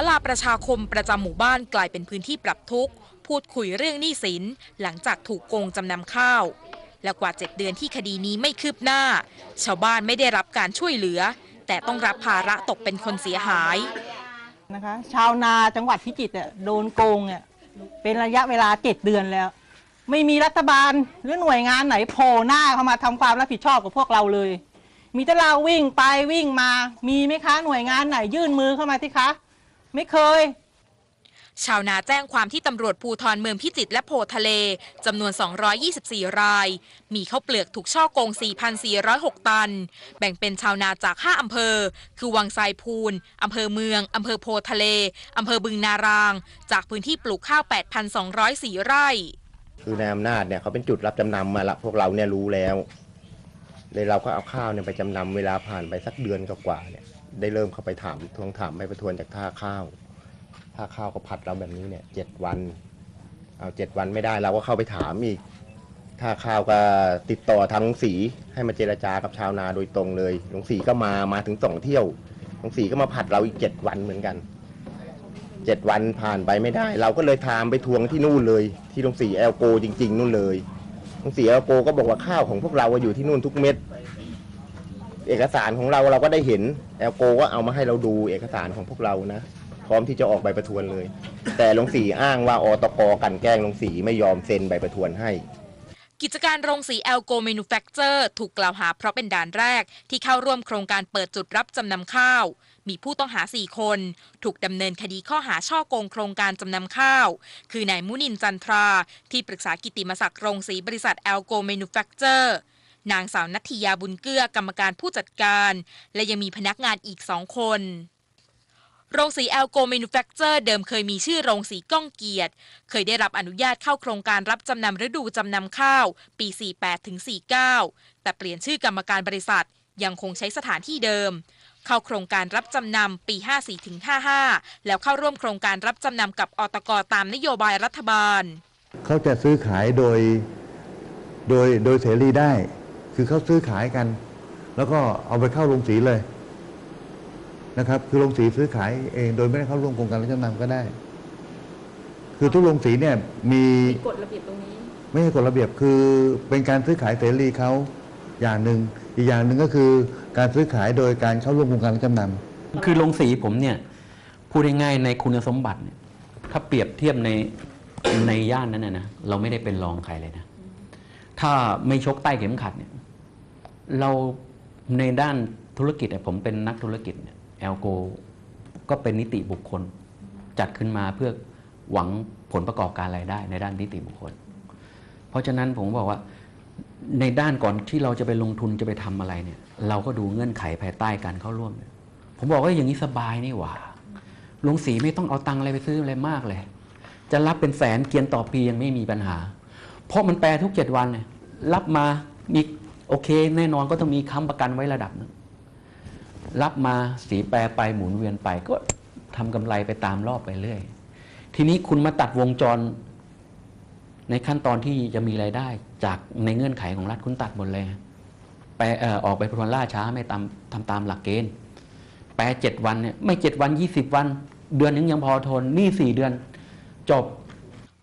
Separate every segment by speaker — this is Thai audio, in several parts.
Speaker 1: าลาประชาคมประจำหมู่บ้านกลายเป็นพื้นที่ปรับทุกข์ พูดคุยเรื่องหนี้สิน หลังจากถูกโกงจำนำข้าว และกว่า 7 เดือนที่คดีนี้ไม่คืบหน้า ชาวบ้านไม่ได้รับการช่วยเหลือ แต่ต้องรับภาระตกเป็นคนเสียหาย
Speaker 2: นะคะชาวนาจังหวัดพิจิตรเนี่ยโดนโกงเนี่ยเป็นระยะเวลาเจ็ดเดือนแล้ว ไม่มีรัฐบาลหรือหน่วยงานไหนโผล่หน้าเข้ามาทำความรับผิดชอบกับพวกเราเลย มีแต่เราวิ่งไปวิ่งมามีไหมคะหน่วยงานไหนยื่นมือเข้ามาสิคะ ไม่เคย
Speaker 1: ชาวนาแจ้งความที่ตำรวจภูทรเมืองพิจิตรและโพทะเลจำนวน 224 ราย มีข้าวเปลือกถูกช่อโกง 4,406 ตัน แบ่งเป็นชาวนาจาก 5 อำเภอ คือวังไซพูนอำเภอเมืองอำเภอโพทะเลอำเภอบึงนาราง จากพื้นที่ปลูกข้าว 8,204 ไร่
Speaker 3: คือในายอำนาจเนี่ยเขาเป็นจุดรับจำนำมาละพวกเราเนี่ยรู้แล้วเลยเราก็เอาข้าวเนี่ยไปจำนำเวลาผ่านไปสักเดือนกว่าๆเนี่ย ได้เริ่มเข้าไปถามทวงถามไปประทวนจากท่าข้าวท่าข้าวก็พัดเราแบบนี้เนี่ยเจ็ดวัน เอาเจ็ดวันไม่ได้เราก็เข้าไปถามอีกท่าข้าวก็ติดต่อทางลุงศรีให้มาเจรจากับชาวนาโดยตรงเลยลุงศรีก็มามาถึงสองเที่ยวลุงศรีก็มาผัดเราอีกเจ็ดวันเหมือนกันเจ็ดวันผ่านไปไม่ได้ เราก็เลยทามไปทวงที่นู่นเลย ที่โรงสีแอลโกจริง ๆนู่นเลยโรงสีแอลโกก็บอกว่าข้าวของพวกเราอยู่ที่นู่นทุกเม็ด เอกสารของเราเราก็ได้เห็นแอลโกก็เอามาให้เราดูเอกสารของพวกเรานะ พร้อมที่จะออกใบประทวนเลย แต่โรงสีอ้างว่าอตกกันแกล้งโรงสีไม่ยอมเซ็นใบประทวนให้
Speaker 1: กิจการโรงสีแอลโก a n u f a c t u r e ถูกกล่าวหาเพราะเป็นด่านแรก ที่เข้าร่วมโครงการเปิดจุดรับจำนำข้าว มีผู้ต้องหา 4 คน ถูกดำเนินคดีข้อหาช่อโกงโครงการจำนำข้าว คือนายมุนินจันทรา ที่ปรึกษากิติมศักดิ์โรงสีบริษัทแอลโก a n u f a c t u r e นางสาวนัทยาบุญเกื้อกรรมการผู้จัดการ และยังมีพนักงานอีกสองคนโรงสีแอลโก a n u f a c t u r e เดิมเคยมีชื่อโรงสีก้องเกียรติ เคยได้รับอนุญาตเข้าโครงการรับจำนำฤดูจำนำข้าว ปี 48ถึง49 แต่เปลี่ยนชื่อกรรมการบริษัทยังคงใช้สถานที่เดิม เข้าโครงการรับจำนำปี 54ถึง55 แล้วเข้าร่วมโครงการรับจำนำกับอตกตามนโยบายรัฐบาล
Speaker 4: เขาจะซื้อขายโดยโดยโดยเสรีได้ คือเขาซื้อขายกัน แล้วก็เอาไปเข้าโรงสีเลยนะครับ คือโรงสีซื้อขายเอง โดยไม่ได้เข้าร่วมโครงการรับจำนำก็ได้ คือทุกโรงสีเนี่ยมี
Speaker 1: กฎระเบียบตรงนี้
Speaker 4: ไม่ใช่กฎระเบียบคือเป็นการซื้อขายเสรีเขาอย่างหนึ่งอีกอย่างหนึ่งก็คือการซื้อขายโดยการเข้าร่วมโครงการรับจำนำ
Speaker 5: คือโรงสีผมเนี่ยพูดง่ายๆในคุณสมบัติเนี่ยถ้าเปรียบเทียบในในย่านนั้นนะนะเราไม่ได้เป็นรองใครเลยนะ ถ้าไม่ชกใต้เข็มขัดเนี่ย เราในด้านธุรกิจเนี่ยผมเป็นนักธุรกิจเนี่ยแอลโกก็เป็นนิติบุคคล จัดขึ้นมาเพื่อหวังผลประกอบการรายได้ ในด้านนิติบุคคล เพราะฉะนั้นผมบอกว่าในด้านก่อนที่เราจะไปลงทุนจะไปทำอะไรเนี่ย เราก็ดูเงื่อนไขภายใต้การเข้าร่วม ผมบอกว่าอย่างนี้สบายนี่หว่าลงสีไม่ต้องเอาตังอะไรไปซื้ออะไรมากเลย จะรับเป็นแสนเกียนต่อปียังไม่มีปัญหา เพราะมันแปลทุกเจ็ดวันเนี่ยรับมามี โอเค แน่นอนก็ต้องมีค้ำประกันไว้ระดับหนึงรับมาสีแปรไปหมุนเวียนไป ก็ทำกำไรไปตามรอบไปเรื่อย ทีนี้คุณมาตัดวงจร ในขั้นตอนที่จะมีรายได้ จากในเงื่อนไขของรัฐคุณตัดหมดเลยแปลเอ่ออกไปพรวนล่าช้าไม่ตามทำตามหลักเกณฑ์ แปลเจ็ดวันเนี่ยไม่เจ็ดวันยี่สิบวัน เดือนนึงยังพอทนนี่สี่เดือน จบ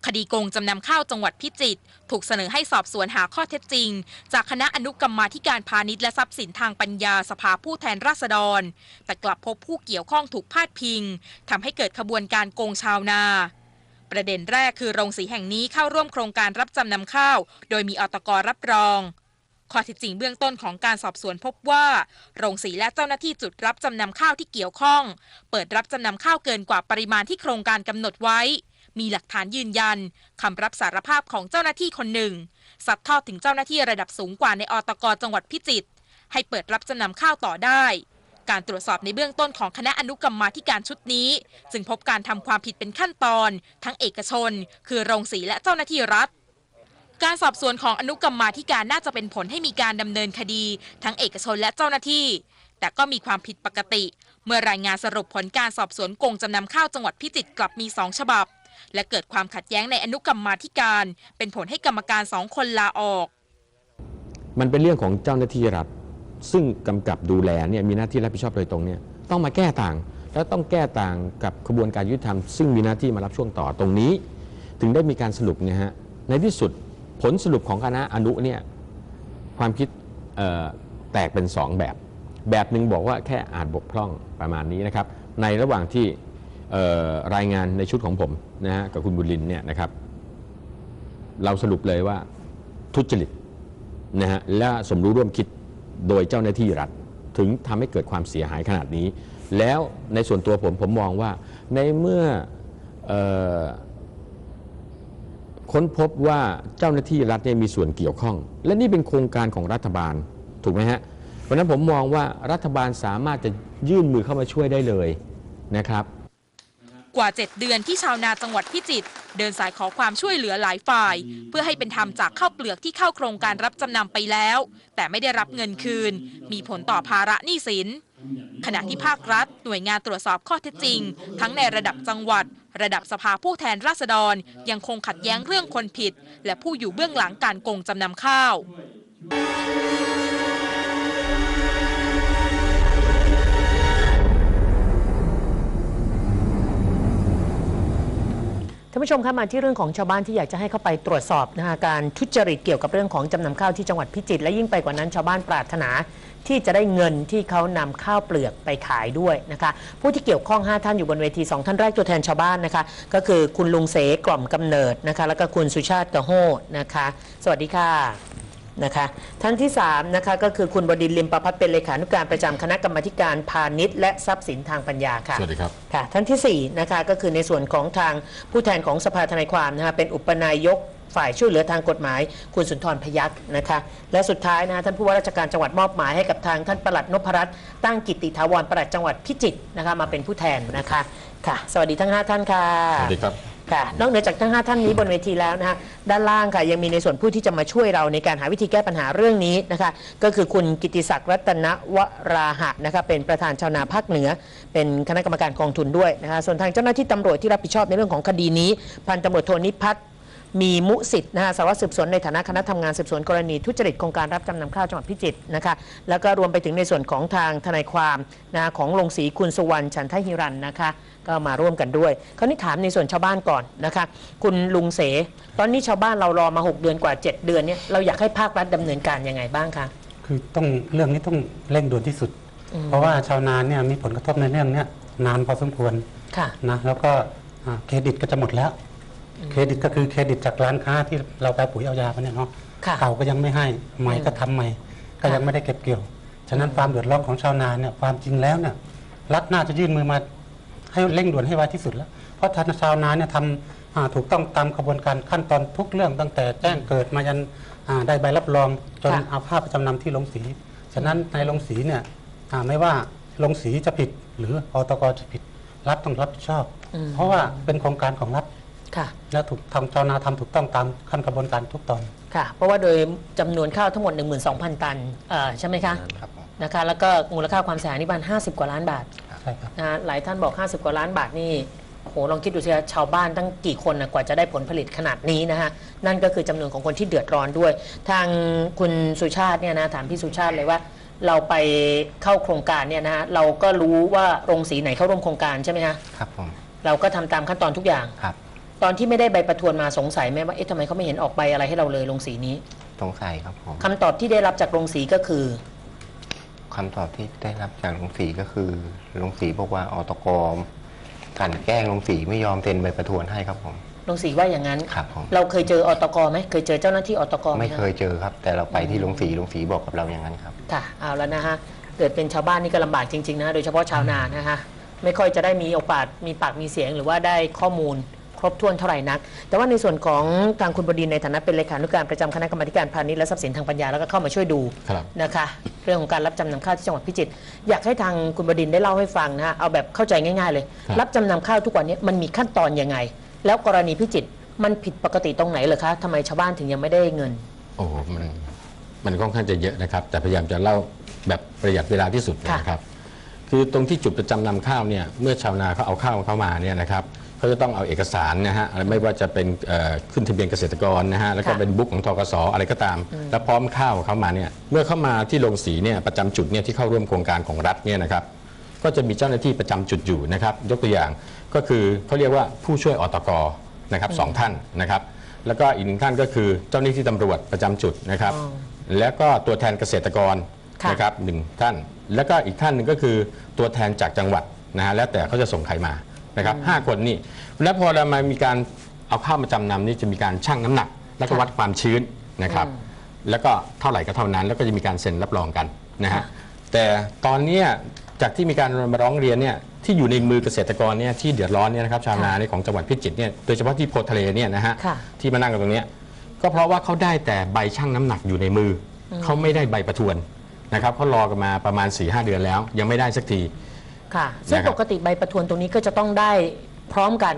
Speaker 1: คดีโกงจำนำข้าวจังหวัดพิจิตรถูกเสนอให้สอบสวนหาข้อเท็จจริง จากคณะอนุกรรมาธิการพาณิชย์และทรัพย์สินทางปัญญาสภาผู้แทนราษฎร แต่กลับพบผู้เกี่ยวข้องถูกพาดพิงทำให้เกิดขบวนการโกงชาวนาประเด็นแรกคือโรงสีแห่งนี้เข้าร่วมโครงการรับจำนำข้าว โดยมีอตกรับรอง ข้อเท็จจริงเบื้องต้นของการสอบสวนพบว่า โรงสีและเจ้าหน้าที่จุดรับจำนำข้าวที่เกี่ยวข้อง เปิดรับจำนำข้าวเกินกว่าปริมาณที่โครงการกำหนดไว้ มีหลักฐานยืนยันคำรับสารภาพของเจ้าหน้าที่คนหนึ่งสัดทอดถึงเจ้าหน้าที่ระดับสูงกว่าในอตกจังหวัดพิจิตรให้เปิดรับจำนำข้าวต่อได้ การตรวจสอบในเบื้องต้นของคณะอนุกรรมาธิการชุดนี้ จึงพบการทำความผิดเป็นขั้นตอน ทั้งเอกชน คือโรงสีและเจ้าหน้าที่รัฐการสอบสวนของอนุกรรมาธิการน่าจะเป็นผลให้มีการดำเนินคดี ทั้งเอกชนและเจ้าหน้าที่ แต่ก็มีความผิดปกติ เมื่อรายงานสรุปผลการสอบสวนโกงจำนำข้าวจังหวัดพิจิตรกลับมีสองฉบับ และเกิดความขัดแย้งในอนุกรรมาธิการ เป็นผลให้กรรมการสองคนลาออก
Speaker 6: มันเป็นเรื่องของเจ้าหน้าที่รัฐซึ่งกำกับดูแลเนี่ยมีหน้าที่รับผิดชอบโดยตรงเนี่ยต้องมาแก้ต่าง แล้วต้องแก้ต่างกับกระบวนการยุติธรรม ซึ่งมีหน้าที่มารับช่วงต่อตรงนี้ ถึงได้มีการสรุปเนี่ยฮะในที่สุดผลสรุปของคณะอนุเนี่ยความคิดแตกเป็น 2 แบบ แบบหนึ่งบอกว่าแค่อาจบกพร่องประมาณนี้นะครับ ในระหว่างที่ รายงานในชุดของผมนะฮะกับคุณบุญลินเนี่ยนะครับ เราสรุปเลยว่าทุจริตนะฮะและสมรู้ร่วมคิดโดยเจ้าหน้าที่รัฐ ถึงทำให้เกิดความเสียหายขนาดนี้ แล้วในส่วนตัวผมผมมองว่าในเมื่ออค้นพบว่าเจ้าหน้าที่รัฐเนี่ยมีส่วนเกี่ยวข้อง และนี่เป็นโครงการของรัฐบาลถูกไหมฮะเพราะนั้นผมมองว่ารัฐบาลสามารถจะยื่นมือเข้ามาช่วยได้เลยนะครับ
Speaker 1: กว่า 7 เดือนที่ชาวนาจังหวัดพิจิตรเดินสายขอความช่วยเหลือหลายฝ่าย เพื่อให้เป็นธรรมจากข้าวเปลือกที่เข้าโครงการรับจำนำไปแล้ว แต่ไม่ได้รับเงินคืน มีผลต่อภาระหนี้สิน ขณะที่ภาครัฐ หน่วยงานตรวจสอบข้อเท็จจริง ทั้งในระดับจังหวัด ระดับสภาผู้แทนราษฎร ยังคงขัดแย้งเรื่องคนผิด และผู้อยู่เบื้องหลังการโกงจำนำข้าวา
Speaker 7: นผู้ชมคะมาที่เรื่องของชาวบ้านที่อยากจะให้เข้าไปตรวจสอบนะคะการทุจริตเกี่ยวกับเรื่องของจำนำข้าวที่จังหวัดพิจิตรและยิ่งไปกว่านั้นชาวบ้านปรารถนาที่จะได้เงินที่เขานำข้าวเปลือกไปขายด้วยนะคะ ผู้ที่เกี่ยวข้อง 5 ท่านอยู่บนเวที 2 ท่านแรกตัวแทนชาวบ้านนะคะ ก็คือคุณลุงเสกล่อมกำเนิดนะคะ แล้วก็คุณสุชาติกระโหนะคะ สวัสดีค่ะ นะคะท่านที่3นะคะก็คือคุณบดินทร์ลิมประพัฒน์เป็นเลขานุการประจำคณะกรรมาธิการพาณิชย์และทรัพย์สินทางปัญญาค่ะ
Speaker 6: สวัสดีครับ
Speaker 7: ค่ะท่านที่4นะคะก็คือในส่วนของทางผู้แทนของสภาทนายความนะคะเป็นอุปนายกฝ่ายช่วยเหลือทางกฎหมาย คุณสุนทรพยัคฆ์นะคะและสุดท้ายนะคะท่านผู้ว่าราชการจังหวัดมอบหมายให้กับทางท่านปลัดนพรัตน์ตั้งกิตติถาวรปลัดจังหวัดพิจิตรนะคะมาเป็นผู้แทนนะคะค่ะ สวัสดีทั้ง 5 ท่านค่ะ
Speaker 6: สวัสดีครับ
Speaker 7: ค่ะนอกเหนือจากทั้ง 5 ท่านนี้บนเวทีแล้วนะคะด้านล่างค่ะยังมีในส่วนผู้ที่จะมาช่วยเราในการหาวิธีแก้ปัญหาเรื่องนี้นะคะก็คือคุณกิติศักดิ์รัตนวราหะนะคะเป็นประธานชาวนาภาคเหนือ เป็นคณะกรรมการกองทุนด้วยนะคะส่วนทางเจ้าหน้าที่ตำรวจที่รับผิดชอบในเรื่องของคดีนี้พันตำรวจโทนิพัฒน์มีมุสิทธิ์นะคะสารวัตรสืบสวนในฐานะคณะทำงานสืบสวนกรณีทุจริตโครงการรับจำนำข้าวจังหวัดพิจิตรนะคะแล้วก็รวมไปถึงในส่วนของทางทนายความนะะของลงศรีคุณสุวรรณฉันทหิรันนะคะ ก็มาร่วมกันด้วยคราวนี้ถามในส่วนชาวบ้านก่อนนะคะ คุณลุงเส ตอนนี้ชาวบ้านเรารอมา 6 เดือนกว่า 7 เดือนเนี่ยเราอยากให้ภาครัฐดำเนินการยังไงบ้างคะ
Speaker 8: คือต้องเรื่องนี้ต้องเร่งด่วนที่สุดเพราะว่าชาวนาเนี่ยมีผลกระทบในเรื่องเนี้ยนานพอสมควร
Speaker 7: ค่ะ
Speaker 8: นะแล้วก็อ่าเครดิตก็จะหมดแล้ว เครดิตก็คือเครดิตจากร้านค้าที่เราไปปุ๋ยเอายาไปเนี่ยเนาะ
Speaker 7: ค่ะ
Speaker 8: เก่าก็ยังไม่ให้ใหม่ก็ทำใหม่ ก็ยังไม่ได้เก็บเกี่ยว ฉะนั้นความเดือดร้อนของชาวนาเนี่ยความจริงแล้วเนี่ยรัฐน่าจะยื่นมือมา ให้เร่งด่วนให้ไวที่สุดแล้ว เพราะทางชาวนาเนี่ยทำอ่าถูกต้องตามกระบวนการขั้นตอนทุกเรื่องตั้งแต่แจ้งเกิดมายันอ่าได้ใบรับรองจน
Speaker 7: ค่ะ
Speaker 8: เอาข้าวไปจำนำที่โรงสี ฉะนั้นในโรงสีเนี่ยอ่าไม่ว่าโรงสีจะผิดหรืออตกจะผิดรัฐต้องรับผิดชอบ เพราะว่าเป็นโครงการของรัฐ
Speaker 7: ค่ะ
Speaker 8: และถูกทำชาวนาทำถูกต้องตามขั้นกระบวนการทุกตอน
Speaker 7: ค่ะ เพราะว่าโดยจำนวนข้าวทั้งหมด 12,000 ตันเอ่อใช่ไหมคะ
Speaker 3: ครับผม
Speaker 7: นะคะ แล้วก็มูลค่าความเสียหายนี่ประมาณ50 กว่าล้านบาท
Speaker 8: ใช่ ครับ
Speaker 7: นะหลายท่านบอก 50 กว่าล้านบาทนี่โหลองคิดดูสิคะชาวบ้านตั้งกี่คนนะกว่าจะได้ผลผลิตขนาดนี้นะฮะนั่นก็คือจำนวนของคนที่เดือดร้อนด้วย ทางคุณสุชาติเนี่ยนะถามพี่สุชาติเลยว่าเราไปเข้าโครงการเนี่ยนะฮะเราก็รู้ว่าโรงสีไหนเข้าร่วมโครงการใช่ไหมคะ
Speaker 3: ครับผม
Speaker 7: เราก็ทำตามขั้นตอนทุกอย่าง
Speaker 3: ครับ
Speaker 7: ตอนที่ไม่ได้ใบประทวนมาสงสัยไหมว่าเอ๊ะทำไมเขาไม่เห็นออกใบอะไรให้เราเลยโรงสีนี้
Speaker 3: สงสัยครับผม
Speaker 7: คำตอบที่ได้รับจากโรงสีก็คือ
Speaker 3: คำตอบที่ได้รับจากโรงสีก็คือโรงสีบอกว่าอตกมกลันแกล้งโรงสีไม่ยอมเซ็นใบประทวนให้ครับผม
Speaker 7: โรงสีว่าอย่างนั้น
Speaker 3: ครับผม
Speaker 7: เราเคยเจออตกไหมเคยเจอเจ้าหน้าที่อตกไหม
Speaker 3: ไม่
Speaker 7: คะ
Speaker 3: เคยเจอครับ แต่เราไปที่โรงสีโรงสีบอกกับเราอย่างนั้นครับ
Speaker 7: ค่ะเอาแล้วนะฮะเกิดเป็นชาวบ้านนี่ก็ลำบากจริงๆนะโดยเฉพาะชาวนานะฮะไม่ค่อยจะได้มีโอกาสมีปากมีเสียงหรือว่าได้ข้อมูล ครบถ้วนเท่าไหร่นัก แต่ว่าในส่วนของทางคุณบดินทร์ในฐานะเป็นเลขานุการประจำคณะกรรมาธิการพาณิชย์และทรัพย์สินทางปัญญาแล้วก็เข้ามาช่วยดู
Speaker 6: ครับ
Speaker 7: นะคะ เรื่องของการรับจำนำข้าวที่จังหวัดพิจิตรอยากให้ทางคุณบดินทร์ได้เล่าให้ฟังนะฮะเอาแบบเข้าใจง่าย ๆ เลย
Speaker 6: ครับ
Speaker 7: รับจำนำข้าวทุกวันนี้มันมีขั้นตอนยังไง แล้วกรณีพิจิตรมันผิดปกติตรงไหนเหรอคะทำไมชาวบ้านถึงยังไม่ได้เงิน
Speaker 6: โอ้โหมันมันค่อนข้างจะเยอะนะครับ แต่พยายามจะเล่าแบบประหยัดเวลาที่สุด
Speaker 7: ค่ะ
Speaker 6: นะครับ คือตรงที่จุดประจำนำข้าวเนี่ยเมื่อชาวนาเขาเอาข้าวเข้ามาเนี่ยนะครับ เขาจะต้องเอาเอกสารนะฮะอะไรไม่ว่าจะเป็นเอ่อขึ้นทะเบียนเกษตรกรนะฮะแล้วก็
Speaker 7: ค่ะ
Speaker 6: เป็นบุ๊กของทกสอะไรก็ตาม แล้วพร้อมข้าวเข้ามาเนี่ยเมื่อเข้ามาที่โรงสีเนี่ยประจำจุดเนี่ยที่เข้าร่วมโครงการของรัฐเนี่ยนะครับก็จะมีเจ้าหน้าที่ประจำจุดอยู่นะครับ ยกตัวอย่างก็คือเขาเรียกว่าผู้ช่วยอตกนะครับสองท่านนะครับ แล้วก็อีกหนึ่งท่านก็คือเจ้าหน้าที่ตำรวจประจำจุดนะครับ
Speaker 7: อ๋อ
Speaker 6: แล้วก็ตัวแทนเกษตรกร
Speaker 7: ค่ะ
Speaker 6: นะครับหนึ่งท่าน แล้วก็อีกท่านหนึ่งก็คือตัวแทนจากจังหวัดนะฮะแล้วแต่เขาจะส่งใครมา นะครับห้าคนนี่แล้วพอเรามามีการเอาข้าวมาจำนำนี่จะมีการชั่งน้ำหนัก แล้วก็วัดความชื้นนะครับแล้วก็เท่าไหร่ก็เท่านั้น แล้วก็จะมีการเซ็นรับรองกันนะฮะแต่ตอนเนี้ยจากที่มีการมาร้องเรียนเนี่ยที่อยู่ในมือเกษตรกรเนี่ยที่เดือดร้อนเนี่ยนะครับชาวนาในของจังหวัดพิจิตรเนี่ยโดยเฉพาะที่โพธิ์ทะเลเนี่ยนะฮะ
Speaker 7: ค่ะ
Speaker 6: ที่มานั่งกันตรงเนี้ยก็เพราะว่าเขาได้แต่ใบชั่งน้ำหนักอยู่ในมืออเขาไม่ได้ใบประทวนนะครับเขารอกันมาประมาณ4ีหเดือนแล้ว ยังไม่ได้สักที
Speaker 7: ค่ะ ซึ่ง
Speaker 6: นะครับ
Speaker 7: ปกติใบประทวนตรงนี้ก็จะต้องได้พร้อมกัน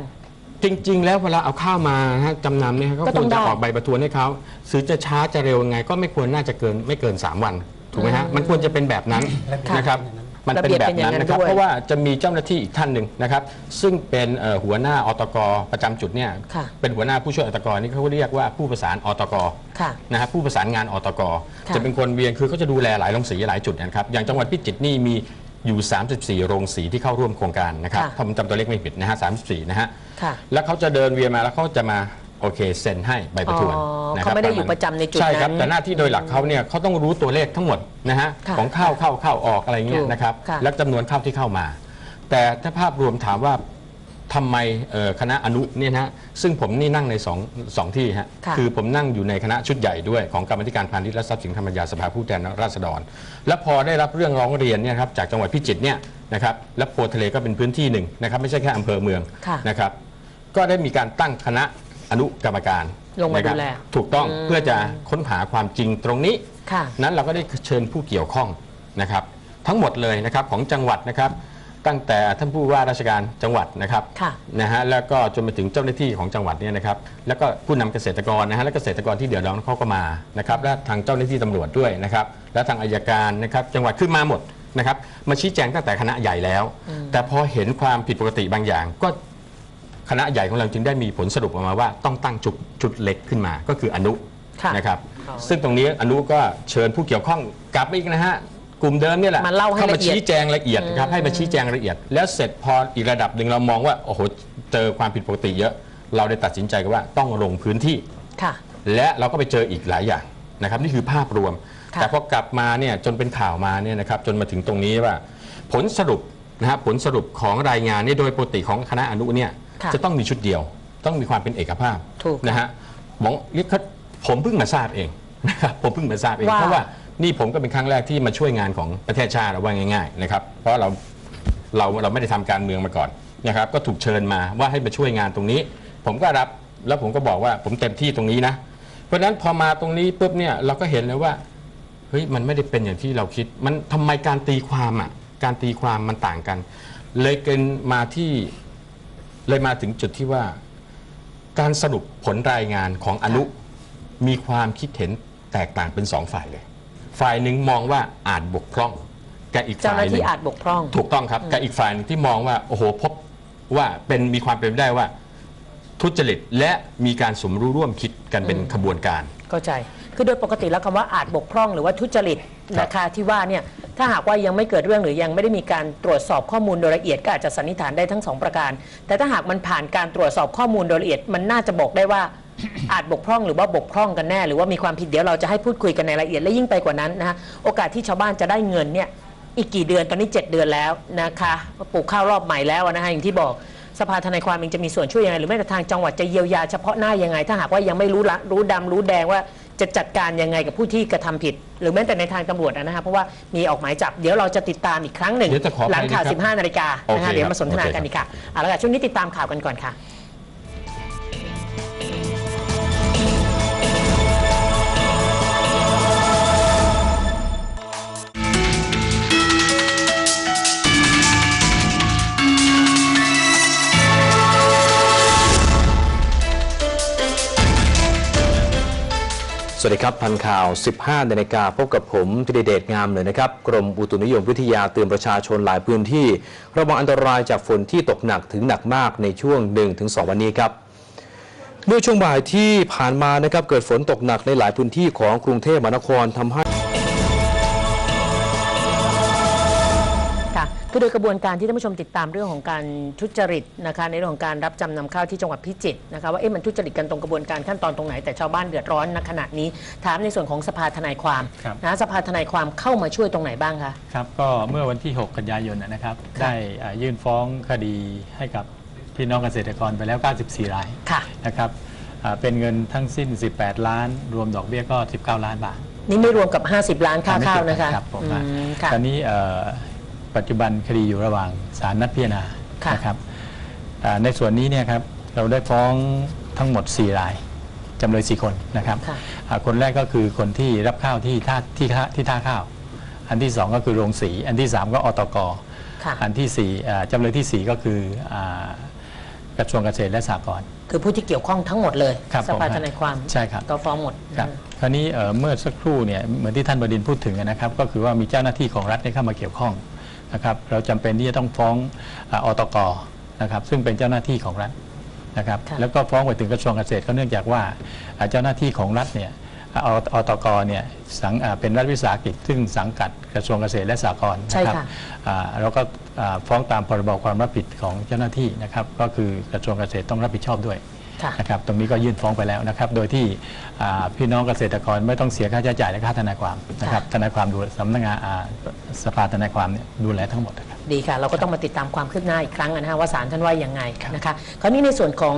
Speaker 6: จริง ๆ แล้วเวลาเอาข้าวมานะฮะจำนำเนี่ยก็
Speaker 7: ก็
Speaker 6: ค
Speaker 7: ต้
Speaker 6: ว
Speaker 7: อ
Speaker 6: รงจะ
Speaker 7: ได้
Speaker 6: ออกใบประทวนให้เขาซื้อจะช้าจะเร็วยังไง ก็ไม่ควรน่าจะเกินไม่เกิน 3 วันถูกไหมฮะมันควรจะเป็นแบบนั้น
Speaker 8: ค่ะ
Speaker 6: นะครับมันเป็น
Speaker 7: ระเบียบ
Speaker 6: แบบ
Speaker 7: เป็นอย่าง
Speaker 6: นั้น
Speaker 7: นั้น
Speaker 6: นะครับ
Speaker 7: ด้วย
Speaker 6: เพราะว่าจะมีเจ้าหน้าที่อีกท่านหนึ่งนะครับ ซึ่งเป็นเอ่อหัวหน้าอตกประจำจุดเนี่ย
Speaker 7: ค่ะ
Speaker 6: เป็นหัวหน้าผู้ช่วยอตกนี่เขาเรียกว่าผู้ประสานอตก
Speaker 7: ค่ะ
Speaker 6: นะครับผู้ประสานงานอตก
Speaker 7: ค่ะ
Speaker 6: จะเป็นคนเวียนคือเขาจะดูแลหลายโรงสีหลายจุดนะครับ อย่างจังหวัดพิจิตรนี่มี อยู่ 34 โรงสีที่เข้าร่วมโครงการนะครับ
Speaker 7: ค่ะ
Speaker 6: ถ้าผมจำตัวเลขไม่ผิดนะฮะ34 นะฮะ
Speaker 7: ค่ะ
Speaker 6: แล้วเขาจะเดินเวียนมาแล้วเขาจะมาโอเคเซ็นให้ใบประทวน
Speaker 7: อ๋อ
Speaker 6: นะค
Speaker 7: เขา
Speaker 6: รับ
Speaker 7: ไม่ได้อยู่า
Speaker 6: ณ
Speaker 7: ประจำในจุด
Speaker 6: ใช่ครับ
Speaker 7: นั้น
Speaker 6: แต่หน้าที่โดยหลักเขาเนี่ยเขาต้องรู้ตัวเลขทั้งหมดนะฮะ
Speaker 7: ค่ะ
Speaker 6: ของข้าวเข้าเข้าออกอะไรเงี้
Speaker 7: ถู
Speaker 6: ย
Speaker 7: ก
Speaker 6: นะครับ
Speaker 7: ค่ะ
Speaker 6: และจำนวนข้าวที่เข้ามา แต่ถ้าภาพรวมถามว่า ทำไมเอ่อคณะอนุเนี่ยนะฮะซึ่งผมนี่นั่งในสองสองที่ฮะ
Speaker 7: ค่ะ
Speaker 6: คือผมนั่งอยู่ในคณะชุดใหญ่ด้วยของกรรมาธิการพาณิชย์และทรัพย์สินธรรมยาสภาผู้แทนราษฎร และพอได้รับเรื่องร้องเรียนเนี่ยครับจากจังหวัดพิจิตรเนี่ยนะครับและโพธิ์ทะเลก็เป็นพื้นที่หนึ่งนะครับไม่ใช่แค่อำเภอเมือง
Speaker 7: ค่ะ
Speaker 6: นะครับก็ได้มีการตั้งคณะอนุกรรมการ
Speaker 7: ลงมา
Speaker 6: นะครับ
Speaker 7: ดูแล
Speaker 6: ถูกต้อง
Speaker 7: อืม
Speaker 6: เพื่อจะค้นหาความจริงตรงนี้
Speaker 7: ค่ะ
Speaker 6: นั้นเราก็ได้เชิญผู้เกี่ยวข้องนะครับ ทั้งหมดเลยนะครับของจังหวัดนะครับ ตั้งแต่ท่านผู้ว่าราชการจังหวัดนะครับ
Speaker 7: ค่ะ
Speaker 6: นะฮะแล้วก็จนไปถึงเจ้าหน้าที่ของจังหวัดเนี่ยนะครับแล้วก็ผู้นำเกษตรกรนะฮะและเกษตรกรที่เดือดร้อนเขาก็มานะครับและทางเจ้าหน้าที่ตำรวจด้วยนะครับและทางอายการนะครับจังหวัดขึ้นมาหมดนะครับมาชี้แจงตั้งแต่คณะใหญ่แล้ว แต่พอเห็นความผิดปกติบางอย่าง ก็คณะใหญ่ของเราจึงได้มีผลสรุปออกมาว่าต้องตั้งจุดจุดเล็กขึ้นมาก็คืออนุ
Speaker 7: ค่ะ
Speaker 6: นะครับ
Speaker 7: อ๋อ
Speaker 6: ซึ่งตรงนี้อนุก็เชิญผู้เกี่ยวข้องกลับมาอีกนะฮะ กลุ่มเดิมเนี่ยแหละ
Speaker 7: มาเล่าให้
Speaker 6: มา
Speaker 7: ละเอียด
Speaker 6: ชี้แจงละเอียดครับให้มาชี้แจงละเอียด แล้วเสร็จพออีกระดับหนึ่งเรามองว่าโอ้โหเจอความผิดปกติเยอะ เราได้ตัดสินใจกันว่าต้องลงพื้นที่
Speaker 7: ค่ะ
Speaker 6: และเราก็ไปเจออีกหลายอย่างนะครับนี่คือภาพรวม
Speaker 7: ค่ะ
Speaker 6: แต่พอกลับมาเนี่ยจนเป็นข่าวมาเนี่ยนะครับจนมาถึงตรงนี้ว่า ผลสรุปนะครับผลสรุปของรายงานเนี่ยโดยปกติของคณะอนุเนี่ย
Speaker 7: ค่ะ
Speaker 6: จะต้องมีชุดเดียว ต้องมีความเป็นเอกภาพ
Speaker 7: ถูก
Speaker 6: นะฮะมองนี่เขาผมเพิ่งมาทราบเองนะครับผมเพิ่งมาทราบเอง
Speaker 7: ว่า
Speaker 6: เพราะว่า นี่ผมก็เป็นครั้งแรกที่มาช่วยงานของประเทศชาติเราว่าง่ายๆนะครับเพราะเราเราเราไม่ได้ทำการเมืองมาก่อนนะครับก็ถูกเชิญมาว่าให้มาช่วยงานตรงนี้ ผมก็รับแล้วผมก็บอกว่าผมเต็มที่ตรงนี้นะ เพราะฉะนั้นพอมาตรงนี้ปุ๊บเนี่ยเราก็เห็นเลยว่าเฮ้ยมันไม่ได้เป็นอย่างที่เราคิด มันทำไมการตีความอะการตีความมันต่างกัน เลยเกินมาที่เลยมาถึงจุดที่ว่า การสรุปผลรายงานของอนุมีความคิดเห็นแตกต่างเป็นสองฝ่ายเลย ฝ่ายหนึ่งมองว่าอาจบกพร่องกับอีก
Speaker 7: เจ้าห
Speaker 6: ฝ่าย
Speaker 7: น้า
Speaker 6: หนึ่
Speaker 7: ที่
Speaker 6: ง
Speaker 7: อาจบกพร่อง
Speaker 6: ถูกต้องครับกับอีกฝ่ายหนึ่งที่มองว่าโอ้โหพบว่าเป็นมีความเป็นไปได้ว่า ทุจริตและมีการสมรู้ร่วมคิดกันเป็นขบวนการ
Speaker 7: เข้าใจ คือโดยปกติแล้วคำว่าอาจบกพร่องหรือว่าทุจริต
Speaker 6: ครับ
Speaker 7: นะคะที่ว่าเนี่ยถ้าหากว่ายังไม่เกิดเรื่องหรือยังไม่ได้มีการตรวจสอบข้อมูลโดยละเอียดก็อาจจะสันนิษฐานได้ทั้งสองประการ แต่ถ้าหากมันผ่านการตรวจสอบข้อมูลโดยละเอียดมันน่าจะบอกได้ว่า อาจบกพร่องหรือว่าบกพร่องกันแน่ หรือว่ามีความผิดเดี๋ยวเราจะให้พูดคุยกันในรายละเอียดและยิ่งไปกว่านั้นนะคะโอกาสที่ชาวบ้านจะได้เงินเนี่ยอีกกี่เดือนตอนนี้ 7 เดือนแล้วนะคะปลูกข้าวรอบใหม่แล้วนะคะอย่างที่บอกสภาทนายความเองจะมีส่วนช่วยยังไงหรือแม้แต่ทางจังหวัดจะเยียวยาเฉพาะหน้ายังไง ถ้าหากว่ายังไม่รู้ละรู้ดำรู้แดงว่าจะจัดการยังไงกับผู้ที่กระทำผิด หรือแม้แต่ในทางตำรวจนะฮะเพราะว่ามีออกหมายจับเดี๋ยวเราจะติดตามอีกครั้งหนึ่ง
Speaker 6: เดี๋ยวจะขออภัย
Speaker 7: หลังข่าว
Speaker 6: นะครับ
Speaker 7: 15 นาฬิกา
Speaker 6: โอ
Speaker 7: นะ
Speaker 6: เค
Speaker 7: คะเดี๋ยวมาสนทนากันอีกค่ะเอาละค่ะช่วงนี้ติดตามข่าวกันก่อนค่ะ
Speaker 9: สวัสดีครับ พันข่าว 15 นาฬิกาพบกับผมธีเดชงามเลยนะครับ กรมอุตุนิยมวิทยาเตือนประชาชนหลายพื้นที่ ระวังอันตรายจากฝนที่ตกหนักถึงหนักมากในช่วง 1-2 วันนี้ครับเมื่อช่วงบ่ายที่ผ่านมานะครับเกิดฝนตกหนักในหลายพื้นที่ของกรุงเทพมหานครทำให้
Speaker 7: ค่ะคือโดยกระบวนการที่ท่านผู้ชมติดตามเรื่องของการทุจริตนะคะในเรื่องของการรับจำนำข้าวที่จังหวัดพิจิตรนะคะว่าเอ๊ะมันทุจริตกันตรงกระบวนการขั้นตอนตรงไหนแต่ชาวบ้านเดือดร้อนณขณะนี้ ถามในส่วนของสภาทนายความ
Speaker 10: ครับ
Speaker 7: นะสภาทนายความเข้ามาช่วยตรงไหนบ้างคะ
Speaker 10: ครับก็เมื่อวันที่ 6 กันยายนนะครับ
Speaker 7: ค่ะ
Speaker 10: ได้อ่ายื่นฟ้องคดีให้กับพี่น้องเกษตรกรไปแล้ว 94 ราย
Speaker 7: ค่ะ
Speaker 10: นะครับอ่าเป็นเงินทั้งสิ้น 18 ล้าน รวมดอกเบี้ยก็ 19 ล้านบาท
Speaker 7: นี่ไม่รวมกับ 50 ล้านค่าข้าวนะคะ
Speaker 10: รับผม
Speaker 7: อืมค่ะ
Speaker 10: ตอนนี้เอ่อ ปัจจุบันคดีอยู่ระหว่างศาลนัดพิจารณา
Speaker 7: ค่ะ
Speaker 10: นะครับอ่าในส่วนนี้เนี่ยครับเราได้ฟ้องทั้งหมด 4 รายจำเลย 4 คนนะครับ
Speaker 7: ค่ะ
Speaker 10: อ่าคนแรกก็คือคนที่รับข้าวที่ท่าที่ท่าที่ท่าข้าว อันที่ 2 ก็คือโรงสี อันที่ 3 ก็อตก
Speaker 7: ค่ะ
Speaker 10: อันที่สี่อ่าจำเลยที่4ก็คืออ่ากระทรวงเกษตรและสหกรณ์
Speaker 7: คือผู้ที่เกี่ยวข้องทั้งหมดเลย
Speaker 10: ครับ
Speaker 7: สภา
Speaker 10: ผม
Speaker 7: ทนายความ
Speaker 10: ใช่ครับ
Speaker 7: ก็ฟ้องหมด
Speaker 10: ครับ คราวนี้เอ่อเมื่อสักครู่เนี่ยเหมือนที่ท่านบดินทร์พูดถึงนะครับ ก็คือว่ามีเจ้าหน้าที่ของรัฐได้เข้ามาเกี่ยวข้อง นะครับเราจำเป็นที่จะต้องฟ้องอ่าอตกนะครับซึ่งเป็นเจ้าหน้าที่ของรัฐนะครับ
Speaker 7: ค่ะ
Speaker 10: แล้วก็ฟ้องไปถึงกระทรวงเกษตรก็เนื่องจากว่าอ่าเจ้าหน้าที่ของรัฐเนี่ยอ่าออตกเนี่ยสังอ่าเป็นรัฐวิสาหกิจซึ่งสังกัดกระทรวงเกษตรและสหกรณ์
Speaker 7: ใช่
Speaker 10: นะครับ
Speaker 7: ค่ะ
Speaker 10: อ่าเราก็อ่าฟ้องตามพรบความรับผิดของเจ้าหน้าที่นะครับก็คือกระทรวงเกษตรต้องรับผิดชอบด้วย
Speaker 7: ค่ะ
Speaker 10: นะครับตรงนี้ก็ยื่นฟ้องไปแล้วนะครับ โดยที่อ่าพี่น้องเกษตรกรไม่ต้องเสียค่าใช้จ่ายและค่าทนายความนะครับทนายความดูสำนักงานอ่าสภาทนายความเนี่ยดูแลทั้งหมดนะครับ
Speaker 7: ดีค่ะ เราก็ต้องมาติดตามความคืบหน้าอีกครั้งนะฮะว่าศาลท่านว่ายังไงนะคะคราวนี้ในส่วนของ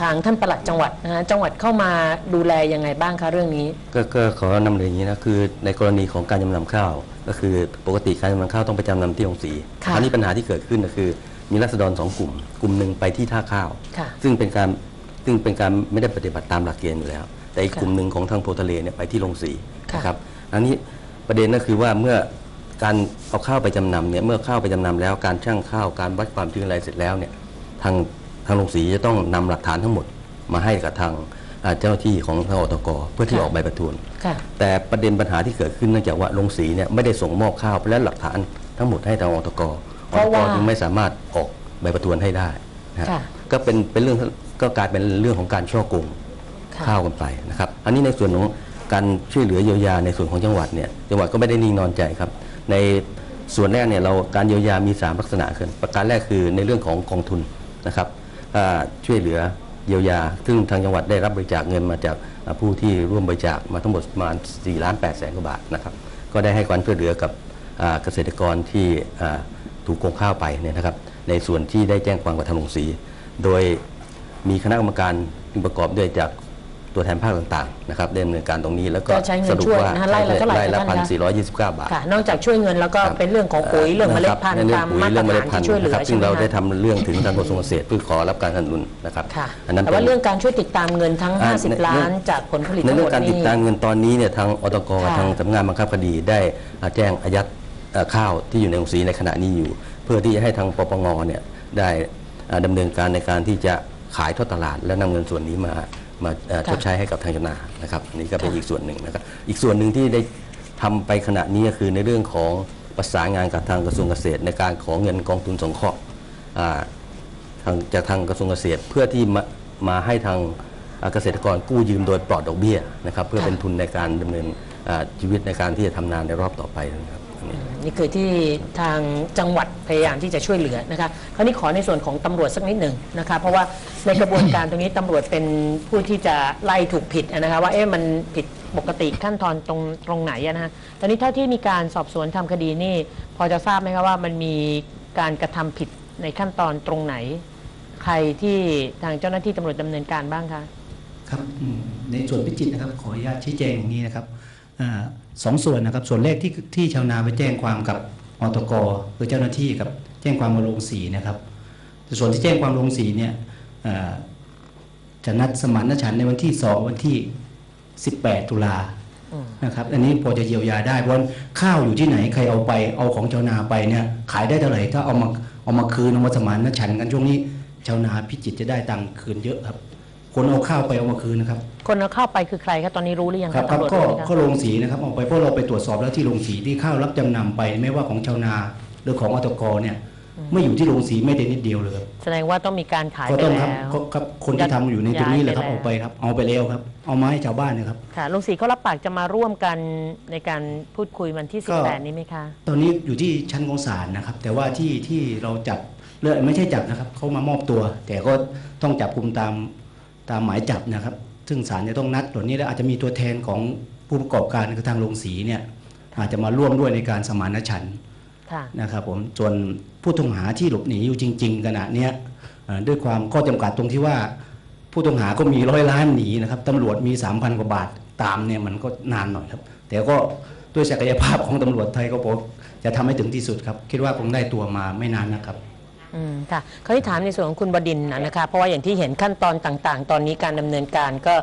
Speaker 7: ทางท่านปลัดจังหวัดนะฮะจังหวัดเข้ามาดูแลยังไงบ้างคะเรื่องนี้
Speaker 11: ก็ก็ขอนำเรียนอย่างนี้นะคือในกรณีของการจำนำข้าว ก็คือปกติการจำนำข้าวต้องไปจำนำที่โรงสี
Speaker 7: ค่ะ
Speaker 11: คราวนี้ปัญหาที่เกิดขึ้นก็คือ มีรัษฎรสองกลุ่ม กลุ่มหนึ่งไปที่ท่าข้าว
Speaker 7: ค่ะ
Speaker 11: ซึ่งเป็นการ ซึ่งเป็นการไม่ได้ปฏิบัติตามหลักเกณฑ์อยู่แล้ว แต่อีก
Speaker 7: ค่ะ
Speaker 11: กลุ่มหนึ่งของทางโพธิ์ทะเลเนี่ยไปที่โรงสี
Speaker 7: ค่ะ
Speaker 11: นะครับอันนี้ประเด็นก็คือว่าเมื่อการเอาข้าวไปจำนำเนี่ยเมื่อข้าวไปจำนำแล้วการชั่งข้าวการวัดความชื้นอะไรเสร็จแล้วเนี่ยทางทางโรงสีจะต้องนำหลักฐานทั้งหมดมาให้กับทางอ่าเจ้าหน้าที่ของทางอตกเพื่อที่
Speaker 7: ค่ะ
Speaker 11: ออกใบประทวน
Speaker 7: ค่ะ
Speaker 11: แต่ประเด็นปัญหาที่เกิดขึ้นเนื่องจากว่าโรงสีเนี่ยไม่ได้ส่งมอบข้าวและหลักฐานทั้งหมดให้ทางอตกอ
Speaker 7: เพ
Speaker 11: ต
Speaker 7: ราะ
Speaker 11: ก
Speaker 7: ว่า
Speaker 11: จึงไม่สามารถออกใบประทวนให้ได้นะฮะ
Speaker 7: ค่ะ
Speaker 11: ก็เป็นเป็นเรื่อง ก็กลายเป็นเรื่องของการช่อโกง
Speaker 7: ค่ะ
Speaker 11: ข้าวกันไปนะครับ อันนี้ในส่วนของการช่วยเหลือเยียวยาในส่วนของจังหวัดเนี่ยจังหวัดก็ไม่ได้นิ่งนอนใจครับ ในส่วนแรกเนี่ยเราการเยียวยามี 3 ลักษณะคือประการแรกคือในเรื่องของกองทุนนะครับอ่าช่วยเหลือเยียวยา ซึ่งทางจังหวัดได้รับบริจาคเงินมาจากอ่าผู้ที่ร่วมบริจาคมาทั้งหมดประมาณ4ล้าน8แสนกว่าบาทนะครับ ก็ได้ให้ความช่วยเหลือกับอ่าเกษตรกรที่อ่าถูกโกงข้าวไปเนี่ยนะครับ ในส่วนที่ได้แจ้งความกับทางโรงสี โดย มีคณะกรรมการที่ประกอบด้วยจากตัวแทนภาคต่างๆนะครับได้ดำเนินการตรงนี้แล้วก็
Speaker 7: ก็ใช้เงิน
Speaker 11: สรุป
Speaker 7: ช่วย
Speaker 11: ว่า
Speaker 7: นะไล่ละเท่าไหร่
Speaker 11: ไล่ละ
Speaker 7: คะ
Speaker 11: พัน
Speaker 7: ท่านคะ
Speaker 11: สี่ร้อยยี่สิบเก้าบาท
Speaker 7: ค่ะนอกจากช่วยเงินแล้วก็
Speaker 11: ครับ
Speaker 7: เป็นเรื่องของปุ๋ยเรื่องเมล็ดพันธุ์ะ
Speaker 11: ค
Speaker 7: ตา
Speaker 11: บ
Speaker 7: ม
Speaker 11: ใน
Speaker 7: มา
Speaker 11: เรื่
Speaker 7: ต
Speaker 11: อ
Speaker 7: รง
Speaker 11: เมล็
Speaker 7: ฐา
Speaker 11: ด
Speaker 7: น
Speaker 11: พัน
Speaker 7: ที่
Speaker 11: ธุ์
Speaker 7: ช่วยเหลือ
Speaker 11: นะครับ
Speaker 7: ใช่
Speaker 11: ซึ่ง
Speaker 7: ไหม
Speaker 11: เราได้
Speaker 7: คะ
Speaker 11: ทำเรื่องถึงทางกระทรวงเกษตรเพื่อขอรับการสนับสนุนนะครับ
Speaker 7: ค่ะ
Speaker 11: อันนั้น
Speaker 7: แต่ว่า
Speaker 11: ป็น
Speaker 7: เรื่องการช่วยติดตามเงินทั้ง
Speaker 11: อ่า
Speaker 7: 50
Speaker 11: ใน
Speaker 7: ล้านจากผลผลิต
Speaker 11: ใน
Speaker 7: ทั้งห
Speaker 11: เรื่
Speaker 7: ม
Speaker 11: อง
Speaker 7: ด
Speaker 11: การติด
Speaker 7: นี่
Speaker 11: ตามเงินตอนนี้เนี่ยทางอตก
Speaker 7: ค่ะ
Speaker 11: ทางสำนักงานบังคับคดีได้อ่าแจ้งอายัดเอ่อข้าวที่อยู่ในโรงสีในขณะนี้อยู่ เพื่อที่จะให้ทางปปงเนี่ยได้อ่าดำเนินการในการที่จะ ขายทอดตลาด และนำเงินส่วนนี้มามาเอ่อชดใช้ให้กับทางชาวนานะครับอันนี่ก็เป็นอีกส่วนหนึ่งนะครับอีกส่วนหนึ่งที่ได้ทำไปขณะนี้ก็คือในเรื่องของประสานงานกับทางกระทรวงเกษตร ในการขอเงินกองทุนสงเคราะห์อ่าทางจากทางกระทรวงเกษตรเพื่อที่มามาให้ทางอ่าเกษตรกรกู้ยืมโดยปลอดดอกเบี้ยนะครับเพื่อ
Speaker 7: ค่ะ
Speaker 11: เป็นทุนในการดำเนินอ่าชีวิตในการที่จะทำนานในรอบต่อไปนะครับอั นี่
Speaker 7: คือที่ทางจังหวัดพยายามที่จะช่วยเหลือนะคะคราวนี้ขอในส่วนของตำรวจสักนิดหนึ่งนะคะเพราะว่าในกระบวนการตรงนี้ตำรวจเป็นผู้ที่จะไล่ถูกผิดนะคะว่าเอ๊ะมันผิดปกติขั้นตอนตรงตรงไหนนะคะตอนนี้เท่าที่มีการสอบสวนทำคดีนี่ พอจะทราบไหมคะว่ามันมีการกระทำผิดในขั้นตอนตรงไหน ใครที่ทางเจ้าหน้าที่ตำรวจดำเนินการบ้างคะ
Speaker 12: ครับในส่วนพิจิตรนะครับขออนุญาตชี้แจงอย่างนี้นะครับอา สองส่วนนะครับ ส่วนแรกที่ที่ชาวนาไปแจ้งความกับอตกคือเจ้าหน้าที่กับแจ้งความมาลงสีนะครับแต่ส่วนที่แจ้งความลงสีเนี่ยจะนัดสมานฉันในวันที่สองวันที่ 18 ตุลานะครับอันนี้พอจะเยียวยาได้เพราะข้าวอยู่ที่ไหนใครเอาไปเอาของชาวนาไปเนี่ยขายได้เท่าไหร่ถ้าเอามาเอามาคืนเอามาสมานฉันกันช่วงนี้ชาวนาพิจิตจะได้ตังค์คืนเยอะครับ คนเอาข้าวไปเอามาคืนนะครับ
Speaker 7: คนเอาเข้าไปคือใครคะตอนนี้รู้หรือยัง
Speaker 12: ครับ
Speaker 7: คะ
Speaker 12: ครับ
Speaker 7: ตำรวจ
Speaker 12: ก็
Speaker 7: รู้ไหมคะ
Speaker 12: ก็โรงสีนะครับออกไปเพราะเราไปตรวจสอบแล้วที่โรงสีที่ข้าวรับจำนำไปไม่ว่าของชาวนาหรือของอตกเนี่ยไม่อยู่ที่โรงสีไม่แต่นิดเดียวเลยครับ
Speaker 7: แสดงว่าต้องมีการขาย
Speaker 12: ก็
Speaker 7: ไป
Speaker 12: ต้องครับ
Speaker 7: แล้ว
Speaker 12: ก็ครับคนที่ทำอยู่ในตรงนี้แหละครับ
Speaker 7: ย้าย
Speaker 12: เอา
Speaker 7: ไป
Speaker 12: ไป
Speaker 7: แล้ว
Speaker 12: ครับเอาไปแล้วครับ เอามาให้ชาวบ้านนะครับ
Speaker 7: ค่ะลุงศรีเขารับปากจะมาร่วมกันในการพูดคุยวันที่
Speaker 12: ก็
Speaker 7: 18นี้ไหมคะ
Speaker 12: ตอนนี้อยู่ที่ชั้นของศาลนะครับ แต่ว่าที่ที่เราจับเลือไม่ใช่จับนะครับเขามามอบตัว แต่ก็ต้องจับกลุ่มตามตามหมายจับนะครับ ซึ่งศาลจะต้องนัดตอนนี้แล้วอาจจะมีตัวแทนของผู้ประกอบการคือทางโรงสีเนี่ยอาจจะมาร่วมด้วยในการสมานฉันท์
Speaker 7: ค่ะ
Speaker 12: นะครับผมส่วนผู้ต้องหาที่หลบหนีอยู่จริง ๆขณะเนี้ยเอ่อด้วยความข้อจำกัดตรงที่ว่า ผู้ต้องหาก็มีร้อยล้านหนีนะครับตำรวจมี 3,000 กว่าบาทตามเนี่ยมันก็นานหน่อยครับ แต่ก็ด้วยศักยภาพของตำรวจไทยก็บอกจะทำให้ถึงที่สุดครับ คิดว่าคงได้ตัวมาไม่นานนะครับ
Speaker 7: อืมค่ะเขาที่ถามในส่วนของคุณบดินทร์นะนะคะ เพราะว่าอย่างที่เห็นขั้นตอนต่างๆ ตอนนี้การดำเนินการก็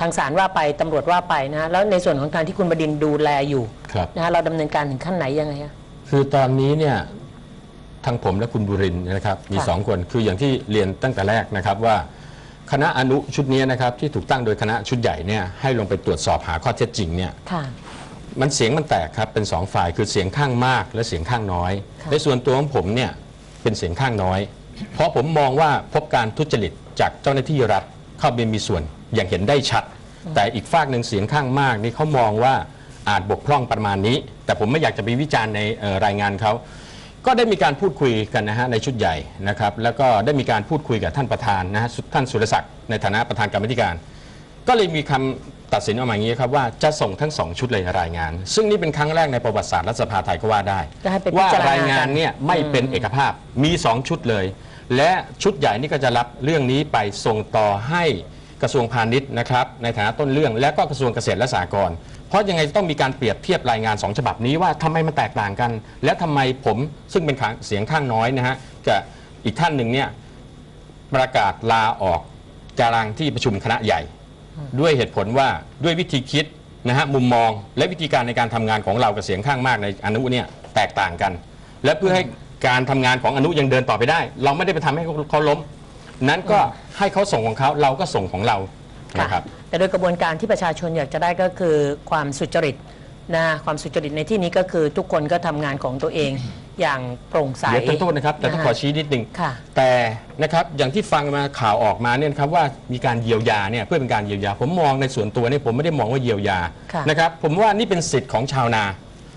Speaker 7: ทางศาลว่าไปตำรวจว่าไปนะแล้วในส่วนของทางที่คุณบดินทร์ดูแลอยู่
Speaker 6: ครับ
Speaker 7: นะเราดำเนินการถึงขั้นไหนยังไงคะ
Speaker 6: คือตอนนี้เนี่ยทั้งผมและคุณบุรินทร์นะครับมี
Speaker 7: ค่ะ
Speaker 6: สองคนคืออย่างที่เรียนตั้งแต่แรกนะครับว่า คณะอนุชุดนี้นะครับที่ถูกตั้งโดยคณะชุดใหญ่เนี่ยให้ลงไปตรวจสอบหาข้อเท็จจริงเนี่ย
Speaker 7: ค่ะ
Speaker 6: มันเสียงมันแตกครับเป็นสองฝ่ายคือเสียงข้างมากและเสียงข้างน้อย
Speaker 7: ค่ะ
Speaker 6: ในส่วนตัวของผมเนี่ย เป็นเสียงข้างน้อย เพราะผมมองว่าพบการทุจริตจากเจ้าหน้าที่รัฐเข้าไปมีส่วนอย่างเห็นได้ชัด แต่อีกฝากหนึ่งเสียงข้างมากนี่เขามองว่าอาจบกพร่องประมาณนี้ แต่ผมไม่อยากจะไปวิจารณ์ในรายงานเขาก็ได้มีการพูดคุยกันนะฮะในชุดใหญ่นะครับแล้วก็ได้มีการพูดคุยกับท่านประธานนะฮะท่านสุรศักดิ์ในฐานะประธานกรรมธิการ ก็เลยมีคำ ตัดสินออกมาอย่างนี้ครับว่าจะส่งทั้งสองชุดเลยรายงาน ซึ่งนี่เป็นครั้งแรกในประวัติศาสตร์รัฐสภาไทยก็ว่าได้
Speaker 7: จะให้ไปพิ
Speaker 6: ว่า
Speaker 7: จารณารา
Speaker 6: ยงานเนี่ยไม่เป็นเอกภาพมีสองชุดเลย และชุดใหญ่นี่ก็จะรับเรื่องนี้ไปส่งต่อให้กระทรวงพาณิชย์นะครับในฐานะต้นเรื่อง และก็กระทรวงเกษตรและสหกรณ์เพราะยังไงต้องมีการเปรียบเทียบรายงานสองฉบับนี้ว่าทำไมมันแตกต่างกัน และทำไมผมซึ่งเป็นข้างเสียงข้างน้อยนะฮะกับอีกท่านหนึ่งเนี่ย ประกาศลาออกจารางที่ประชุมคณะใหญ่ ด้วยเหตุผลว่าด้วยวิธีคิดนะฮะมุมมองและวิธีการในการทำงานของเรากับเสียงข้างมากในอนุเนี่ยแตกต่างกัน และเพื่อให้การทำงานของอนุยังเดินต่อไปได้ เราไม่ได้ไปทำให้เขาล้ม นั้นก็ให้เขาส่งของเขาเราก็ส่งของเรานะครับ
Speaker 7: แต่โดยกระบวนการที่ประชาชนอยากจะได้ก็คือความสุจริตนะความสุจริตในที่นี้ก็คือทุกคนก็ทำงานของตัวเอง อย่างโปร่งใส
Speaker 6: เดี๋ยวต้นโทษนะครับ แต่ต้อง
Speaker 7: นะคะ
Speaker 6: ขอชี้นิดนึง
Speaker 7: ค่ะ
Speaker 6: แต่นะครับอย่างที่ฟังมาข่าวออกมาเนี่ยนะครับว่ามีการเยียวยาเนี่ยเพื่อเป็นการเยียวยา ผมมองในส่วนตัวเนี่ยผมไม่ได้มองว่าเยียวยา
Speaker 7: ค่ะ
Speaker 6: นะครับผมว่านี่เป็นสิทธิ์ของชาวนา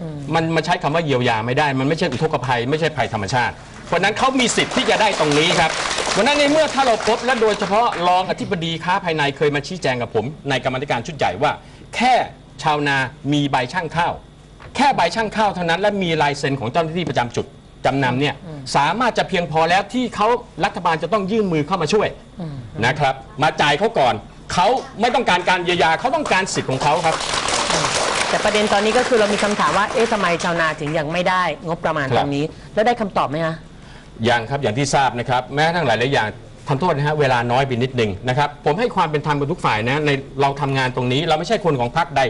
Speaker 7: อืม
Speaker 6: มันมาใช้คำว่าเยียวยาไม่ได้ มันไม่ใช่อุทกภัย ไม่ใช่ภัยธรรมชาติ เพราะฉะนั้นเขามีสิทธิ์ที่จะได้ตรงนี้ครับเพราะฉะนั้นในเมื่อถ้าเราพบและโดยเฉพาะรองอธิบดีค้าภายในเคยมาชี้แจงกับผม ในกรรมาธิการชุดใหญ่ว่า แค่ชาวนามีใบช่างข้าว แค่ใบช่างข้าวเท่านั้น และมีลายเซ็นของเจ้าหน้าที่ประจำจุดจำนำเนี่ยสามารถจะเพียงพอแล้วที่เขารัฐบาลจะต้องยื่นมือเข้ามาช่วยนะครับ มาจ่ายเขาก่อนเขาไม่ต้องการการเยียวยาเขาต้องการสิทธิ์ของเขาครับ
Speaker 7: แต่ประเด็นตอนนี้ก็คือเรามีคำถามว่า เอ๊ะทำไมชาวนาถึงยังไม่ได้ งบประมาณ
Speaker 6: ครับ
Speaker 7: ตรงนี้ แล้วได้คำตอบไหมคะ
Speaker 6: ยังครับอย่างที่ทราบนะครับ แม้กระทั้งหลายหลายๆอย่างทำโทษนะฮะเวลาน้อยไปนิดหนึ่งนะครับ ผมให้ความเป็นธรรมกับทุกฝ่ายนะในเราทำงานตรงนี้ เราไม่ใช่คนของพรรคใด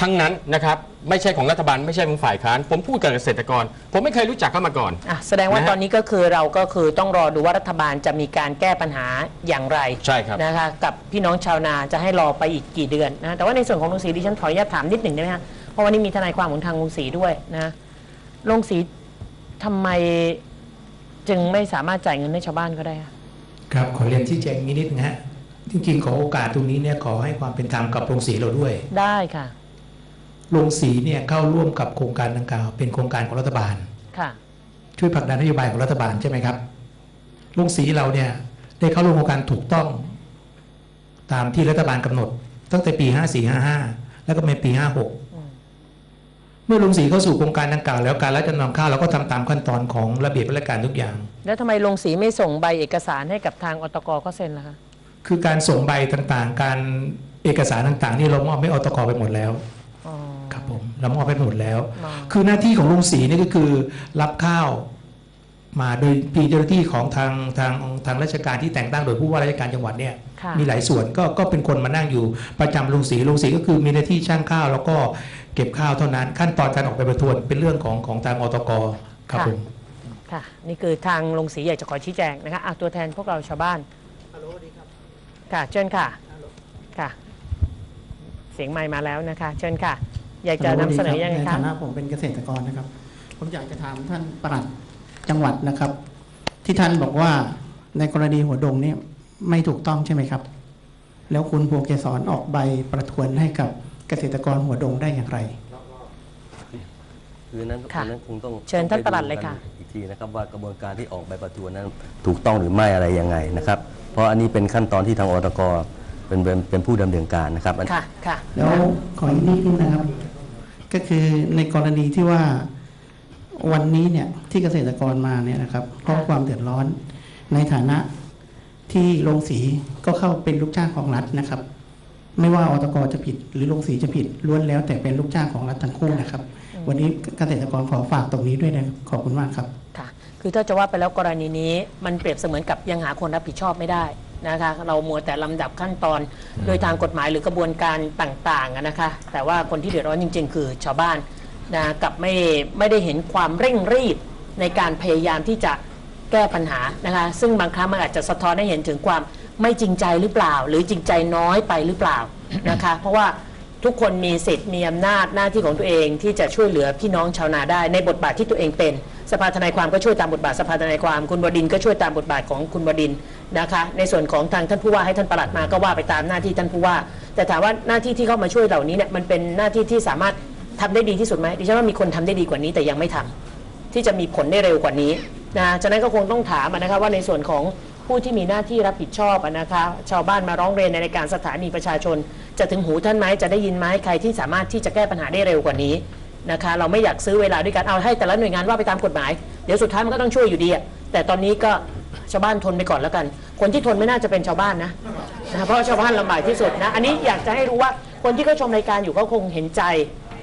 Speaker 6: ทั้งนั้นนะครับ ไม่ใช่ของรัฐบาลไม่ใช่ของฝ่ายค้าน ผมพูดกับเกษตรกร ผมไม่เคยรู้จักเขามาก่อน
Speaker 7: อะแสดงว่า
Speaker 6: นะฮะ
Speaker 7: ตอนนี้ก็คือเราก็คือต้องรอดูว่ารัฐบาลจะมีการแก้ปัญหาอย่างไร
Speaker 6: ใช่ครับ
Speaker 7: นะคะกับพี่น้องชาวนาจะให้รอไปอีกกี่เดือนนะแต่ว่าในส่วนของลุงศรีดิฉันขออนุญาตถามนิดหนึ่งได้ไหมคะเพราะวันนี้มีทนายความของทางลุงศรีด้วยนะลุงศรีทำไมจึงไม่สามารถจ่ายเงินให้ชาวบ้านก็ได้คะ
Speaker 12: ครับขอเรียนที่แจ้งนิดนะฮะจริงๆขอโอกาสตรงนี้เนี่ยขอให้ความเป็นธรรมกับโรงสีเราด้วย
Speaker 7: ได้ค่ะ
Speaker 12: โรงสีเนี่ยเข้าร่วมกับโครงการดังกล่าว เป็นโครงการของรัฐบาล
Speaker 7: ค่ะ
Speaker 12: ช่วยผลักดันนโยบายของรัฐบาลใช่ไหมครับโรงสีเราเนี่ยได้เข้าร่วมโครงการถูกต้อง ตามที่รัฐบาลกำหนด ตั้งแต่ปี 5455 แล้วก็ในปี 56 เมื่อโรงสีเข้าสู่โครงการดังกล่าวแล้วการรับจำนำข้าวเราก็ทำตามขั้นตอนของระเบียบราชการทุกอย่าง
Speaker 7: แล้วทำไมลงสีไม่ส่งใบเอกสารให้กับทางอตกก็เซ็นล่ะคะ
Speaker 12: คือการส่งใบต่างๆ การเอกสารต่างๆ นี่เรามอบให้อตกไปหมดแล้ว
Speaker 7: อ๋อ
Speaker 12: ครับผม เรามอบไปหมดแล้ว
Speaker 7: อ๋อ
Speaker 12: คือหน้าที่ของลุงศรีนี่ก็คือรับข้าวมาโดยปีเจ้าหน้าที่ของทางทางทางราชการที่แต่งตั้งโดยผู้ว่าราชการจังหวัดเนี่ย
Speaker 7: ค่ะ
Speaker 12: มีหลายส่วนก็ก็เป็นคนมานั่งอยู่ประจำลุงศรีลุงศรีก็คือมีหน้าที่ช่างข้าว แล้วก็เก็บข้าวเท่านั้น ขั้นตอนการออกไปประทวนเป็นเรื่องของของทางอตกครับผม
Speaker 7: ค่ะนี่คือทางลงสีอยากจะขอชี้แจงนะคะอะตัวแทนพวกเราชาวบ้านค่ะเชิญค่ะค่ะ เสียงไมค์มาแล้วนะคะ เชิญค่ะ อยากจะนำเสนอยังไง
Speaker 13: ใน
Speaker 7: คะ
Speaker 13: ฐานะผมเป็นเกษตรกรนะครับ ผมอยากจะถามท่านปลัดจังหวัดนะครับ ที่ท่านบอกว่าในกรณีหัวดงเนี่ยไม่ถูกต้องใช่ไหมครับ แล้วคุณภูเกษรออกใบประทวนให้กับเกษตรกรหัวดงได้อย่างไร
Speaker 11: คือนั้น
Speaker 7: ค่ะ
Speaker 11: อันนั้นคงต้อง
Speaker 7: เชิญท่าน
Speaker 11: ไป
Speaker 7: ปลัดเลยค่ะ
Speaker 11: กันอีกทีนะครับว่ากระบวนการที่ออกใบประทวนนั้นถูกต้องหรือไม่อะไรยังไงนะครับ เพราะอันนี้เป็นขั้นตอนที่ทางอตกเป็นเป็นเป็นผู้ดำเนินการนะครับอัน
Speaker 7: ค่ะค่ะ
Speaker 13: แล้วขออีกนิดนึงนะครับ ก็คือในกรณีที่ว่าวันนี้เนี่ยที่เกษตรกรมาเนี่ยนะครับเพราะความเดือดร้อนในฐานะที่โรงสีก็เข้าเป็นลูกจ้างของรัฐนะครับ ไม่ว่าอตกจะผิด หรือโรงสีจะผิดล้วนแล้ว แต่เป็นลูกจ้างของรัฐทั้งคู่นะครับ วันนี้เกษตรกรขอฝากตรงนี้ด้วยนะขอบคุณมากครับ
Speaker 7: ค่ะ คือถ้าจะว่าไปแล้วกรณีนี้มันเปรียบเสมือนกับยังหาคนรับผิดชอบไม่ได้ นะคะเรามัวแต่ลำดับขั้นตอนโดยทางกฎหมายหรือกระบวนการต่างๆอะนะคะแต่ว่าคนที่เดือดร้อนจริง ๆ คือชาวบ้านนะกับไม่ไม่ได้เห็นความเร่งรีบในการพยายามที่จะแก้ปัญหานะคะซึ่งบางครั้งมันอาจจะสะท้อนให้เห็นถึงความไม่จริงใจหรือเปล่า หรือจริงใจน้อยไปหรือเปล่านะคะเพราะว่าทุกคนมีสิทธิ์มีอำนาจหน้าที่ของตัวเองที่จะช่วยเหลือพี่น้องชาวนาได้ในบทบาทที่ตัวเองเป็น สภาทนายความก็ช่วยตามบทบาทสภาทนายความคุณบดินทร์ก็ช่วยตามบทบาทของคุณบดินทร์ นะคะในส่วนของทางท่านผู้ว่าให้ท่านประหลัดมาก็ว่าไปตามหน้าที่ท่านผู้ว่า แต่ถามว่าหน้าที่ที่เข้ามาช่วยเหล่านี้เนี่ยมันเป็นหน้าที่ที่สามารถทำได้ดีที่สุดไหมดิฉันว่ามีคนทำได้ดีกว่านี้แต่ยังไม่ทำที่จะมีผลได้เร็วกว่านี้นะฉะนั้นก็คงต้องถามอะนะคะว่าในส่วนของผู้ที่มีหน้าที่รับผิดชอบนะคะชาวบ้านมาร้องเรียนในรายการสถานีประชาชน จะถึงหูท่านไหมจะได้ยินไหมใครที่สามารถที่จะแก้ปัญหาได้เร็วกว่านี้นะคะเราไม่อยากซื้อเวลาด้วยกันเอาให้แต่ละหน่วยงานว่าไปตามกฎหมาย เดี๋ยวสุดท้ายมันก็ต้องช่วยอยู่ดีแต่ตอนนี้ก็ ชาวบ้านทนไปก่อนแล้วกัน คนที่ทนไม่น่าจะเป็นชาวบ้านนะนะเพราะชาวบ้านลำบากที่สุดนะอันนี้อยากจะให้รู้ว่าคนที่เขาชมรายการอยู่เขาคงเห็นใจ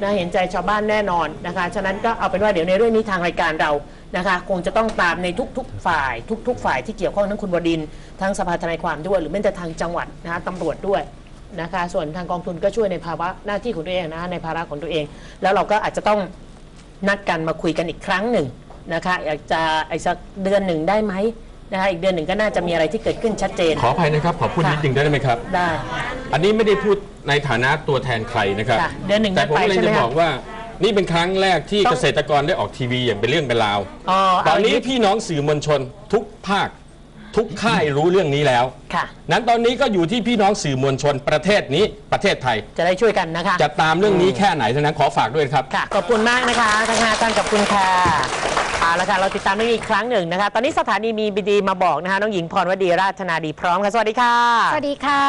Speaker 7: นะเห็นใจชาวบ้านแน่นอนนะคะ ฉะนั้นก็เอาเป็นว่าเดี๋ยวในเรื่องนี้ทางรายการเรานะคะ คงจะต้องตามในทุก ๆ ฝ่าย ทุก ๆ ฝ่ายที่เกี่ยวข้องทั้งคุณบดินทั้งสภาทนายความด้วย หรือแม้แต่ทางจังหวัดนะคะตำรวจด้วยนะคะ ส่วนทางกองทุนก็ช่วยในภาวะหน้าที่ของตัวเองนะคะในภาระของตัวเอง แล้วเราก็อาจจะต้องนัดกันมาคุยกันอีกครั้งหนึ่งนะคะอยากจะอีกสักเดือนหนึ่งได้ไหม นะคะอีกเดือนหนึ่งก็น่าจะมีอะไรที่เกิดขึ้นชัดเจน
Speaker 6: ขออภัยนะครับ ขอพูด
Speaker 7: ค่ะ
Speaker 6: นิดนึงได้ไหมครับ
Speaker 7: ได้
Speaker 6: อันนี้ไม่ได้พูดในฐานะตัวแทนใครนะครับ
Speaker 7: ค่ะเดือนหนึ่ง
Speaker 6: แต่ผม
Speaker 7: นัดไป
Speaker 6: เลย
Speaker 7: ใช่ไหม
Speaker 6: จะ
Speaker 7: ครับ
Speaker 6: บอกว่านี่เป็นครั้งแรกที่
Speaker 7: ต้อง
Speaker 6: เกษตรกรได้ออกทีวีอย่างเป็นเรื่องเป็นราว
Speaker 7: อ๋อ
Speaker 6: ต
Speaker 7: เอา
Speaker 6: อนนี้
Speaker 7: อย่างนี้
Speaker 6: พี่น้องสื่อมวลชนทุกภาค ทุกค่ายรู้เรื่องนี้แล้ว
Speaker 7: ค่ะ
Speaker 6: นั้นตอนนี้ก็อยู่ที่พี่น้องสื่อมวลชนประเทศนี้ประเทศไทย
Speaker 7: จะได้ช่วยกันนะคะ
Speaker 6: จะตามเรื่องนี้แค่ไหนเท่านั้นขอฝากด้วยครับ
Speaker 7: ค่ะ ขอบคุณมากนะคะทั้งห้าท่านขอบคุณค่ะ เอาละค่ะเราติดตามเรื่องนี้อีกครั้งหนึ่งนะคะ ตอนนี้สถานีมีบีดีมาบอกนะคะน้องหญิงพรวดีราชนาดีพร้อมค่ะ สวัสดีค่ะ
Speaker 14: สวัสดีค่ะ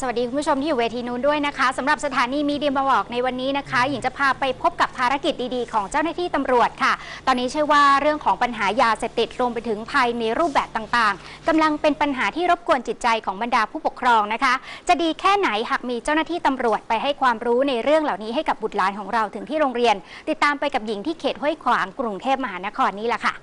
Speaker 14: สวัสดีคุณผู้ชมที่อยู่เวทีนู้นด้วยนะคะสำหรับสถานีมีเดียมาบอกในวันนี้นะคะ หญิงจะพาไปพบกับภารกิจดีๆ ของเจ้าหน้าที่ตำรวจค่ะ ตอนนี้เชื่อว่าเรื่องของปัญหายาเสพติดรวมไปถึงภัยในรูปแบบต่างๆกำลังเป็นปัญหาที่รบกวนจิตใจของบรรดาผู้ปกครองนะคะ จะดีแค่ไหนหากมีเจ้าหน้าที่ตำรวจไปให้ความรู้ในเรื่องเหล่านี้ให้กับบุตรหลานของเราถึงที่โรงเรียน ติดตามไปกับหญิงที่เขตห้วยขวางกรุงเทพมหานครนี่แหละค่ะ